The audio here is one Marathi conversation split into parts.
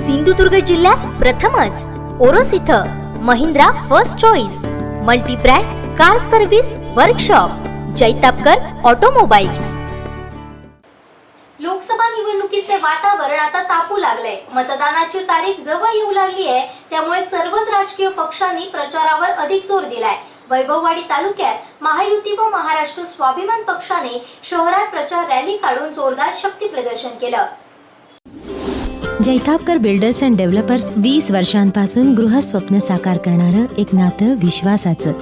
सिंधुदुर्ग जिल्ह्यात प्रथमच ओरोस इथं Mahindra first choice multibrand car service workshop Jaitapkar automobiles. Lok Sabha निवडणुकीचे वातावरण आता तापू लागलंय. मतदानाची तारीख जवळ येऊ लागली आहे. त्यामुळे सर्वच राजकीय पक्षांनी प्रचारावर अधिक जोर दिलाय. वैभववाडी तालुक्यात महायुती व महाराष्ट्र स्वाभिमान पक्षाने शहरात प्रचार रॅली काढून जोरदार शक्ती प्रदर्शन केलं. जैतापकर बिल्डर्स अँड डेव्हलपर्स वीस वर्षांपासून गृहस्वप्न साकार करणारं एक नातं विश्वासाचं.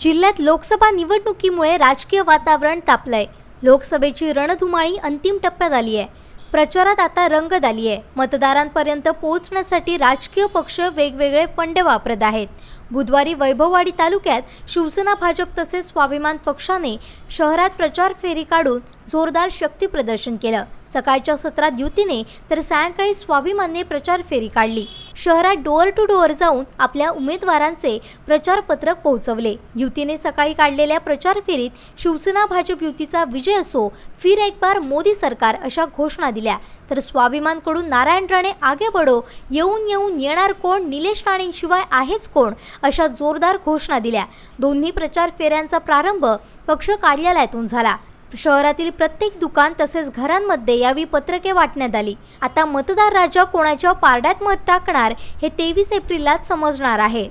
जिल्ह्यात लोकसभा निवडणुकीमुळे राजकीय वातावरण तापलंय. लोकसभेची रणधुमाळी अंतिम टप्प्यात आली आहे प्रचारात आता रंगत आली आहे मतदारांपर्यंत पोहोचण्यासाठी राजकीय पक्ष वेगवेगळे फंड वापरत आहेत. बुधवारी वैभववाडी तालुक्यात शिवसेना भाजप तसेच स्वाभिमान पक्षाने शहरात प्रचार फेरी काढून जोरदार शक्ती प्रदर्शन केलं. सकाळच्या सत्रात युतीने तर सायंकाळी स्वाभिमानने प्रचार फेरी काढली. शहरात डोअर टू डोअर जाऊन आपल्या उमेदवारांचे प्रचार पत्रक पोहोचवले. युतीने सकाळी काढलेल्या प्रचार फेरीत शिवसेना भाजप युतीचा विजय असो फिर एक बार मोदी सरकार अशा घोषणा दिल्या. तर स्वाभिमानकडून नारायण राणे आगे बडो येऊन येऊन येणार कोण निलेश राणेंशिवाय आहेच कोण अशा जोरदार घोषणा दिल्या. दोन्ही प्रचार फेऱ्यांचा प्रारंभ पक्ष कार्यालयातून झाला. शहरातील प्रत्येक दुकान तसेच घरांमध्ये यावी पत्रके वाटण्यात आली. आता मतदार राजा कोणाच्या पारड्यात मत टाकणार हे तेवीस एप्रिललाच समजणार आहे.